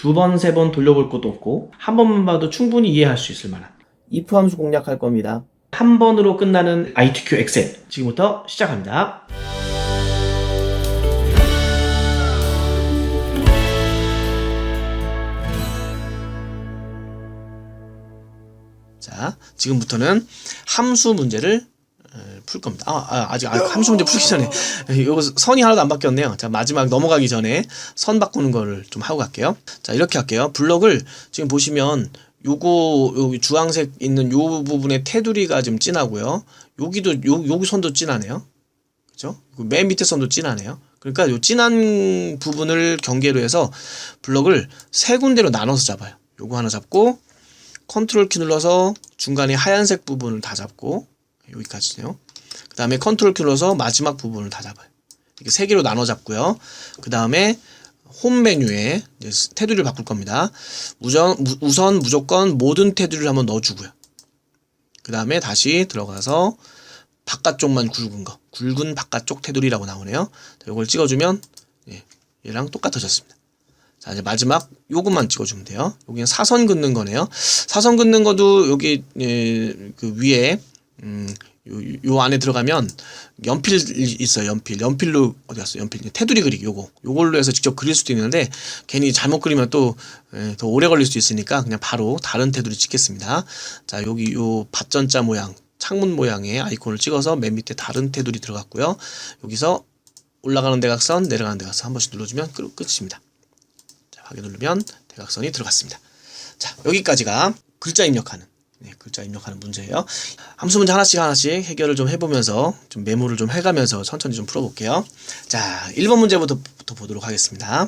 두 번, 세 번 돌려볼 것도 없고 한 번만 봐도 충분히 이해할 수 있을 만한 if 함수 공략할 겁니다. 한 번으로 끝나는 ITQ 엑셀 지금부터 시작합니다. 자, 지금부터는 함수 문제를 어, 풀 겁니다. 아, 아, 직 함수 문제 풀기 전에 이거 선이 하나도 안 바뀌었네요. 자, 마지막 넘어가기 전에 선 바꾸는 거를 좀 하고 갈게요. 자, 이렇게 할게요. 블럭을 지금 보시면 요거 여기 주황색 있는 요 부분의 테두리가 좀 진하고요. 여기도 요 여기 선도 진하네요. 그죠? 맨 밑에 선도 진하네요. 그러니까 요 진한 부분을 경계로 해서 블럭을 세 군데로 나눠서 잡아요. 요거 하나 잡고 컨트롤 키 눌러서 중간에 하얀색 부분을 다 잡고 여기까지네요. 그 다음에 컨트롤 키 눌러서 마지막 부분을 다 잡아요. 이렇게 세 개로 나눠 잡고요. 그 다음에 홈 메뉴에 이제 테두리를 바꿀 겁니다. 우선, 무- 우선 무조건 모든 테두리를 한번 넣어주고요. 그 다음에 다시 들어가서 바깥쪽만 굵은 거, 굵은 바깥쪽 테두리라고 나오네요. 자, 이걸 찍어주면 예, 얘랑 똑같아졌습니다. 자 이제 마지막 요것만 찍어주면 돼요. 여기는 사선 긋는 거네요. 사선 긋는 것도 여기 예, 그 위에 음, 요, 요 안에 들어가면 연필 있어요. 연필. 연필로 어디 갔어? 연필. 테두리 그리기 요거. 요걸로 해서 직접 그릴 수도 있는데 괜히 잘못 그리면 또 더 오래 걸릴 수 있으니까 그냥 바로 다른 테두리 찍겠습니다. 자, 여기 요 밭전자 모양, 창문 모양의 아이콘을 찍어서 맨 밑에 다른 테두리 들어갔고요. 여기서 올라가는 대각선, 내려가는 대각선 한 번씩 눌러주면 끝, 끝입니다. 자, 확인 누르면 대각선이 들어갔습니다. 자, 여기까지가 글자 입력하는 네, 글자 입력하는 문제예요. 함수 문제 하나씩 하나씩 해결을 좀 해보면서 좀 메모를 좀 해가면서 천천히 좀 풀어볼게요. 자, 1번 문제부터 부터 보도록 하겠습니다.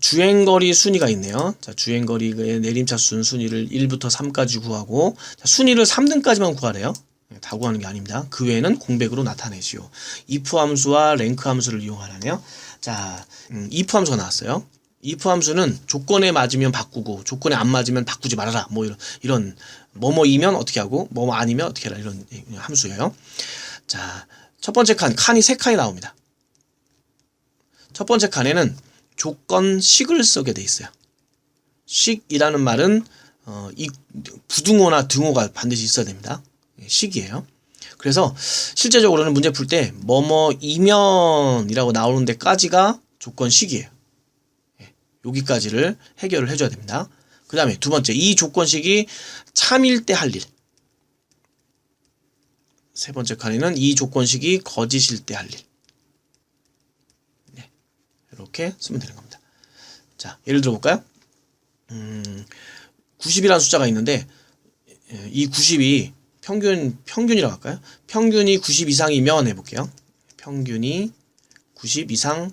주행거리 순위가 있네요. 자, 주행거리의 내림차 순 순위를 1부터 3까지 구하고 자, 순위를 3등까지만 구하래요. 네, 다 구하는 게 아닙니다. 그 외에는 공백으로 나타내시오. if 함수와 랭크 함수를 이용하라네요. 자, 음, if 함수가 나왔어요. if 함수는 조건에 맞으면 바꾸고 조건에 안 맞으면 바꾸지 말아라. 뭐 이런 이런 뭐뭐이면 어떻게 하고 뭐뭐 아니면 어떻게 해라 이런 함수예요. 자, 첫 번째 칸 칸이 세 칸이 나옵니다. 첫 번째 칸에는 조건 식을 쓰게 돼 있어요. 식이라는 말은 어, 이 부등호나 등호가 반드시 있어야 됩니다. 예, 식이에요. 그래서 실제적으로는 문제 풀 때 뭐뭐이면이라고 나오는 데까지가 조건식이에요. 예, 여기까지를 해결을 해줘야 됩니다. 그 다음에 두 번째 이 조건식이 참일 때 할 일. 세 번째 칸에는 이 조건식이 거짓일 때 할 일. 네, 이렇게 쓰면 되는 겁니다. 자, 예를 들어 볼까요? 음, 90이라는 숫자가 있는데 예, 이 90이 평균 평균이라고 할까요? 평균이 90 이상이면 해 볼게요. 평균이 90 이상이면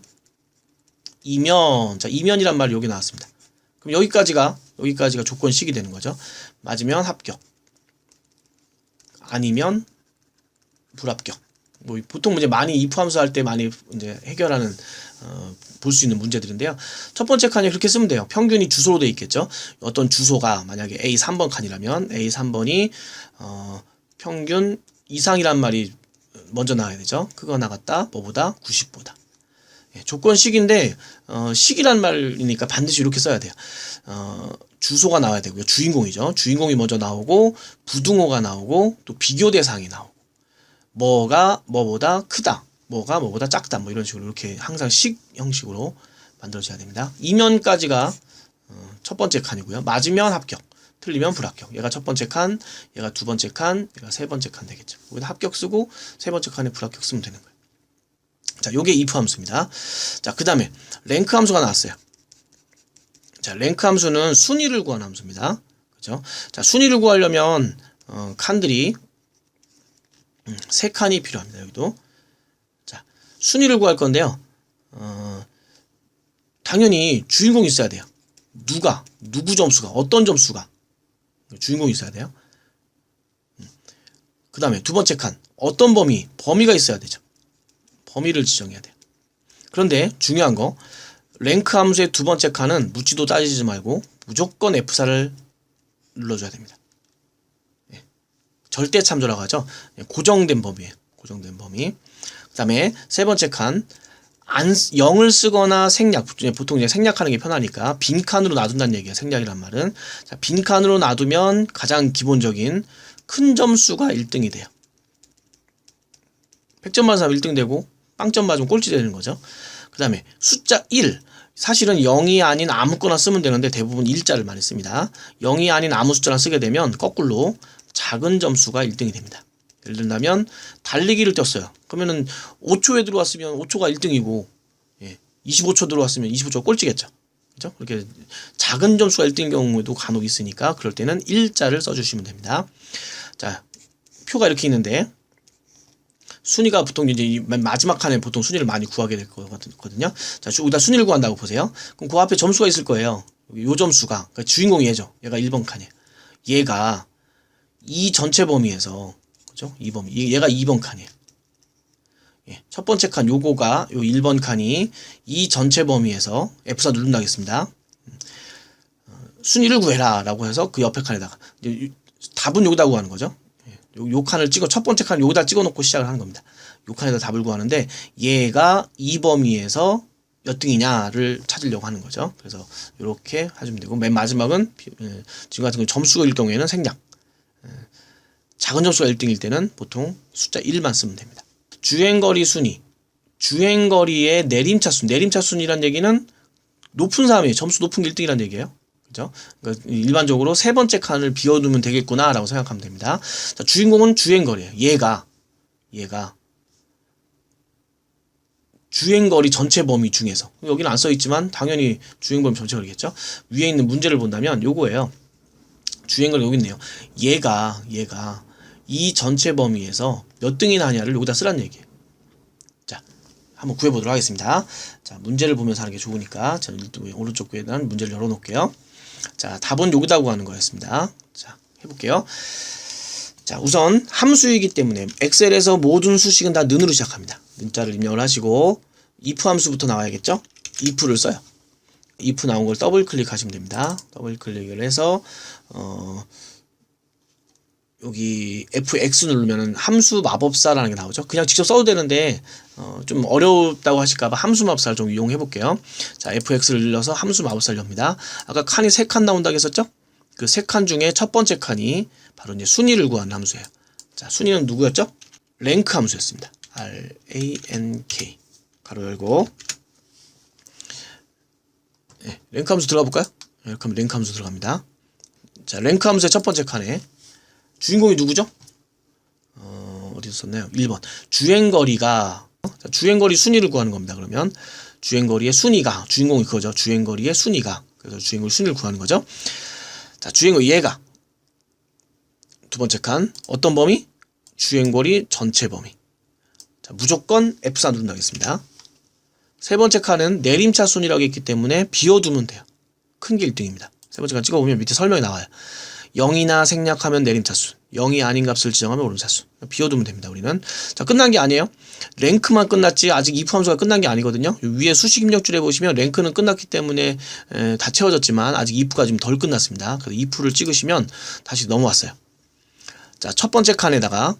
자 이면이란 말이 여기 나왔습니다. 그럼 여기까지가 여기까지가 조건식이 되는 거죠. 맞으면 합격. 아니면 불합격. 뭐 보통 문제 많이 if 함수 할 때 많이 이제 해결하는 어, 볼 수 있는 문제들인데요. 첫 번째 칸에 그렇게 쓰면 돼요. 평균이 주소로 돼 있겠죠. 어떤 주소가 만약에 A 3번 칸이라면 A 3번이 어, 평균 이상이란 말이 먼저 나와야 되죠. 그거 나갔다 뭐보다 90보다. 예, 조건식인데 어, 식이란 말이니까 반드시 이렇게 써야 돼요. 어, 주소가 나와야 되고요. 주인공이죠. 주인공이 먼저 나오고 부등호가 나오고 또 비교 대상이 나오고 뭐가 뭐보다 크다. 뭐가 뭐보다 작다. 뭐 이런 식으로 이렇게 항상 식 형식으로 만들어져야 됩니다. 이면까지가 어, 첫 번째 칸이고요. 맞으면 합격. 틀리면 불합격. 얘가 첫 번째 칸, 얘가 두 번째 칸, 얘가 세 번째 칸 되겠죠. 여기다 합격 쓰고 세 번째 칸에 불합격 쓰면 되는 거예요. 자, 요게 if 함수입니다. 자, 그 다음에 랭크 함수가 나왔어요. 자, 랭크 함수는 순위를 구하는 함수입니다. 그죠? 자, 순위를 구하려면 어, 칸들이 음, 세 칸이 필요합니다. 여기도. 자, 순위를 구할 건데요. 어, 당연히 주인공이 있어야 돼요. 누가, 누구 점수가, 어떤 점수가 주인공이 있어야 돼요. 그 다음에 두 번째 칸, 어떤 범위, 범위가 있어야 되죠. 범위를 지정해야 돼요. 그런데 중요한 거, 랭크 함수의 두 번째 칸은 묻지도 따지지 말고 무조건 F4를 눌러줘야 됩니다. 예. 절대 참조라고 하죠. 예, 고정된 범위예요. 고정된 범위. 그 다음에 세 번째 칸, 안, 쓰- 0을 쓰거나 생략, 보통 이제 생략하는 게 편하니까 빈칸으로 놔둔다는 얘기예요. 생략이란 말은. 자, 빈칸으로 놔두면 가장 기본적인 큰 점수가 1등이 돼요. 100점 맞은 사람 1등 되고 빵점 맞으면 꼴찌 되는 거죠. 그 다음에 숫자 1. 사실은 0이 아닌 아무거나 쓰면 되는데 대부분 일자를 많이 씁니다. 0이 아닌 아무 숫자나 쓰게 되면 거꾸로 작은 점수가 1등이 됩니다. 예를 들면 달리기를 뛰었어요. 그러면은 5초에 들어왔으면 5초가 1등이고 예, 25초 들어왔으면 25초가 꼴찌겠죠. 그죠? 그렇게 작은 점수가 1등인 경우에도 간혹 있으니까 그럴 때는 일자를 써주시면 됩니다. 자, 표가 이렇게 있는데 순위가 보통 이제 마지막 칸에 보통 순위를 많이 구하게 될 거거든요. 자, 주- 여기다 순위를 구한다고 보세요. 그럼 그 앞에 점수가 있을 거예요. 요 점수가 그러니까 주인공이 얘죠. 얘가 1번 칸이에요. 얘가 이 전체 범위에서 그죠? 2번 얘- 얘가 2번 칸이에요. 예, 첫 번째 칸 요거가 요 1번 칸이 이 전체 범위에서 F4 누른다 하겠습니다. 음, 어, 순위를 구해라 라고 해서 그 옆에 칸에다가 답은 여기다 구하는 거죠. 예, 요, 요 칸을 찍어 첫 번째 칸 여기다 찍어 놓고 시작을 하는 겁니다. 요 칸에다 답을 구하는데 얘가 이 범위에서 몇 등이냐를 찾으려고 하는 거죠. 그래서 이렇게 하시면 되고 맨 마지막은 비- 예, 지금 같은 경우 점수일 경우에는 생략. 예, 작은 점수가 1등일 때는 보통 숫자 1만 쓰면 됩니다. 주행거리 순위. 주행거리의 내림차 순. 내림차 순위란 얘기는 높은 사람이 점수 높은 게 1등이란 얘기예요. 그죠? 그러니까 일반적으로 세 번째 칸을 비워두면 되겠구나라고 생각하면 됩니다. 자, 주인공은 주행거리예요. 얘가 얘가 주행거리 전체 범위 중에서 여기는 안 써있지만 당연히 주행범위 전체 거리겠죠. 위에 있는 문제를 본다면 요거예요. 주행거리 여기 있네요. 얘가 얘가 이 전체 범위에서 몇 등이나 하냐를 여기다 쓰란 얘기예요. 자, 한번 구해보도록 하겠습니다. 자, 문제를 보면서 하는 게 좋으니까 자, 오른쪽 귀에는 문제를 열어놓을게요. 자, 답은 여기다 구하는 거였습니다. 자, 해볼게요. 자, 우선 함수이기 때문에 엑셀에서 모든 수식은 다 는으로 시작합니다. 는자를 입력을 하시고 if 함수부터 나와야겠죠? if를 써요. if 나온 걸 더블 클릭하시면 됩니다. 더블 클릭을 해서 어 여기 fx 누르면은 함수 마법사라는 게 나오죠. 그냥 직접 써도 되는데 어, 좀 어렵다고 하실까봐 함수 마법사를 좀 이용해 볼게요. 자, fx를 눌러서 함수 마법사를 엽니다. 아까 칸이 세 칸 나온다고 했었죠? 그 세 칸 중에 첫 번째 칸이 바로 이제 순위를 구하는 함수예요. 자, 순위는 누구였죠? 랭크 함수였습니다. R A N K 가로 열고 네, 랭크 함수 들어가 볼까요? 네, 이렇게 하면 랭크 함수 들어갑니다. 자, 랭크 함수의 첫 번째 칸에 주인공이 누구죠? 어, 어디서 썼나요? 1번. 주행거리가 자, 주행거리 순위를 구하는 겁니다. 그러면 주행거리의 순위가 주인공이 그거죠. 주행거리의 순위가 그래서 주행거리 순위를 구하는 거죠. 자, 주행거리 얘가 두 번째 칸 어떤 범위? 주행거리 전체 범위. 자, 무조건 F4 누른다겠습니다. 세 번째 칸은 내림차 순이라고 했기 때문에 비워두면 돼요. 큰 게 1등입니다. 세 번째 칸 찍어보면 밑에 설명이 나와요. 0이나 생략하면 내림차수, 0이 아닌 값을 지정하면 오름차수. 비워두면 됩니다. 우리는 자 끝난 게 아니에요. 랭크만 끝났지 아직 if 함수가 끝난 게 아니거든요. 요 위에 수식 입력줄에 보시면 랭크는 끝났기 때문에 에, 다 채워졌지만 아직 if가 좀덜 끝났습니다. 그래서 if를 찍으시면 다시 넘어왔어요. 자 첫 번째 칸에다가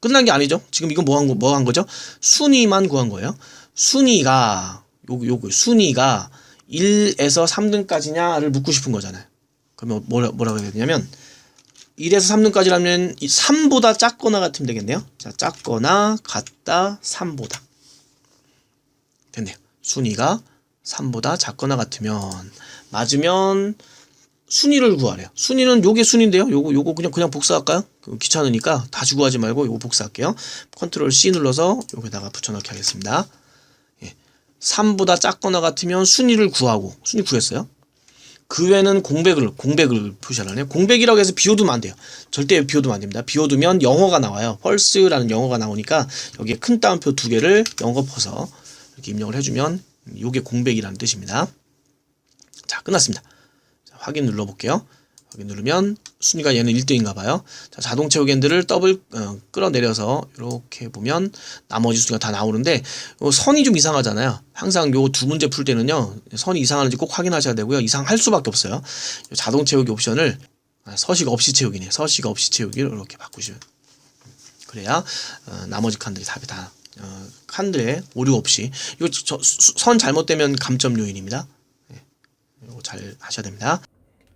끝난 게 아니죠. 지금 이건 뭐 한 거, 뭐 한 거죠? 순위만 구한 거예요. 순위가, 요거, 요거, 순위가 1에서 3등까지냐를 묻고 싶은 거잖아요. 그러면 뭐라, 뭐라고 해야 되냐면, 1에서 3등까지라면 3보다 작거나 같으면 되겠네요. 자, 작거나 같다 3보다. 됐네요. 순위가 3보다 작거나 같으면, 맞으면, 순위를 구하래요. 순위는 요게 순위인데요. 요거 요거 그냥 그냥 복사할까요? 그 귀찮으니까 다시 구하지 말고 요거 복사할게요. 컨트롤 C 눌러서 여기다가 붙여넣기 하겠습니다. 예. 3보다 작거나 같으면 순위를 구하고 순위 구했어요. 그 외에는 공백을 공백을 표시하라네요. 공백이라고 해서 비워두면 안 돼요. 절대 비워두면 안 됩니다. 비워두면 영어가 나와요. 펄스라는 영어가 나오니까 여기에 큰 따옴표 두 개를 영어 퍼서 이렇게 입력을 해주면 요게 공백이라는 뜻입니다. 자 끝났습니다. 자, 확인 눌러볼게요. 확인 누르면 순위가 얘는 1등인가 봐요. 자, 자동 채우기엔드를 더블 어, 끌어내려서 이렇게 보면 나머지 수가 다 나오는데 요 선이 좀 이상하잖아요. 항상 요 두 문제 풀 때는요. 선이 이상하는지 꼭 확인하셔야 되고요. 이상할 수밖에 없어요. 요 자동 채우기 옵션을 아, 서식 없이 채우기네. 서식 없이 채우기를 이렇게 바꾸시면 그래야 어, 나머지 칸들이 답이 다 어, 한들에 오류 없이 이거 저, 수- 선 잘못되면 감점 요인입니다. 예, 이거 잘 하셔야 됩니다.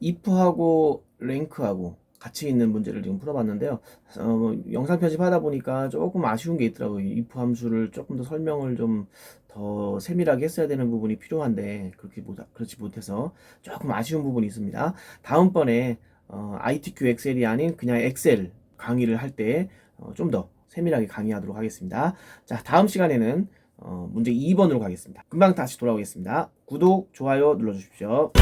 If하고 랭크하고 같이 있는 문제를 지금 풀어봤는데요. 어, 영상 편집하다 보니까 조금 아쉬운 게 있더라고요. if 함수를 조금 더 설명을 좀 더 세밀하게 했어야 되는 부분이 필요한데 그렇게 못 그렇지 못해서 조금 아쉬운 부분이 있습니다. 다음번에 어, ITQ 엑셀이 아닌 그냥 엑셀 강의를 할때 어, 좀더 세밀하게 강의하도록 하겠습니다. 자, 다음 시간에는 어, 문제 2번으로 가겠습니다. 금방 다시 돌아오겠습니다. 구독, 좋아요 눌러주십시오.